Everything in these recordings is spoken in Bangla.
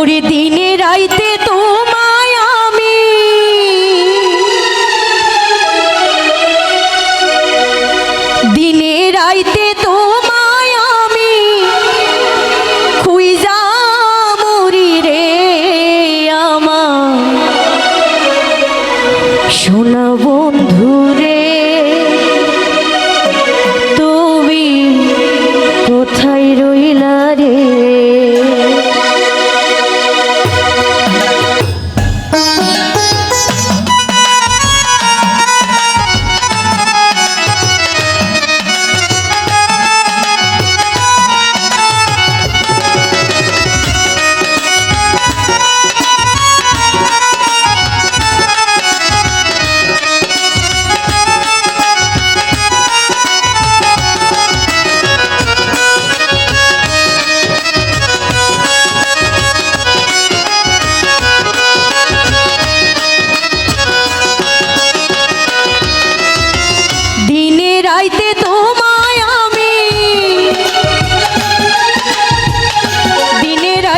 ওরে দিনে রাইতে তোমায় আমি। দিনে রাইতে তোমায় আমি। খুইজা মরি রে আমার। সোনা বন্ধু রে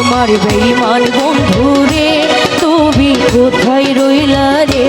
আমার বেইমান বন্ধু রে তুমি কোথায় রইলা রে?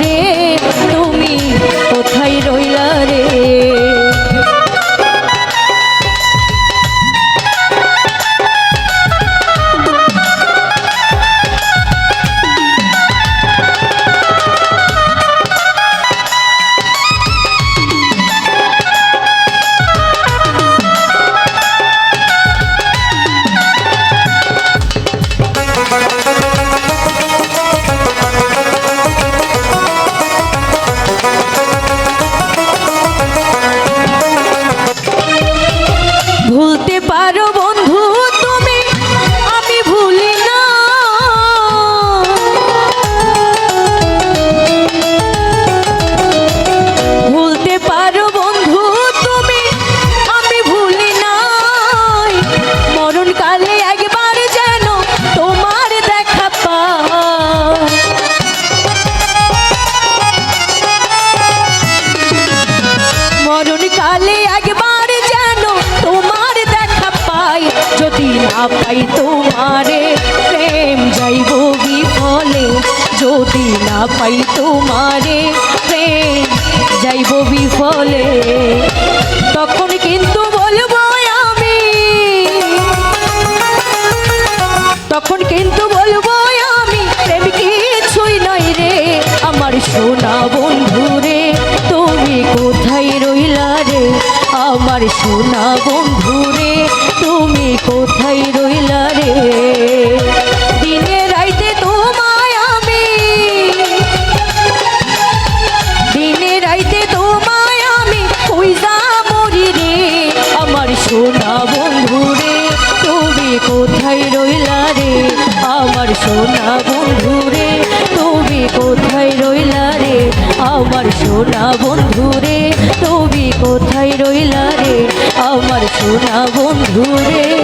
পাই তোমারে প্রেম যাইব বিফলে। যদি না পাই তোমারে প্রেম যাইব বিফলে। তখন কিন্তু বলব আমি। তখন আমার সোনা বন্ধু রে তুমি কোথায় রইলা রে? দিনে রাইতে তোমায় আমি, দিনে রাইতে তোমায় আমি কইজা মরি রে আমার সোনা বন্ধু রে তুমি কোথায় রইলা রে? আমার সোনা বন্ধু রে তুমি কোথায় রইলা আমার সোনা বন্ধু রে তুমি কোথায় রইলা রে? আমার সোনা বন্ধু রে।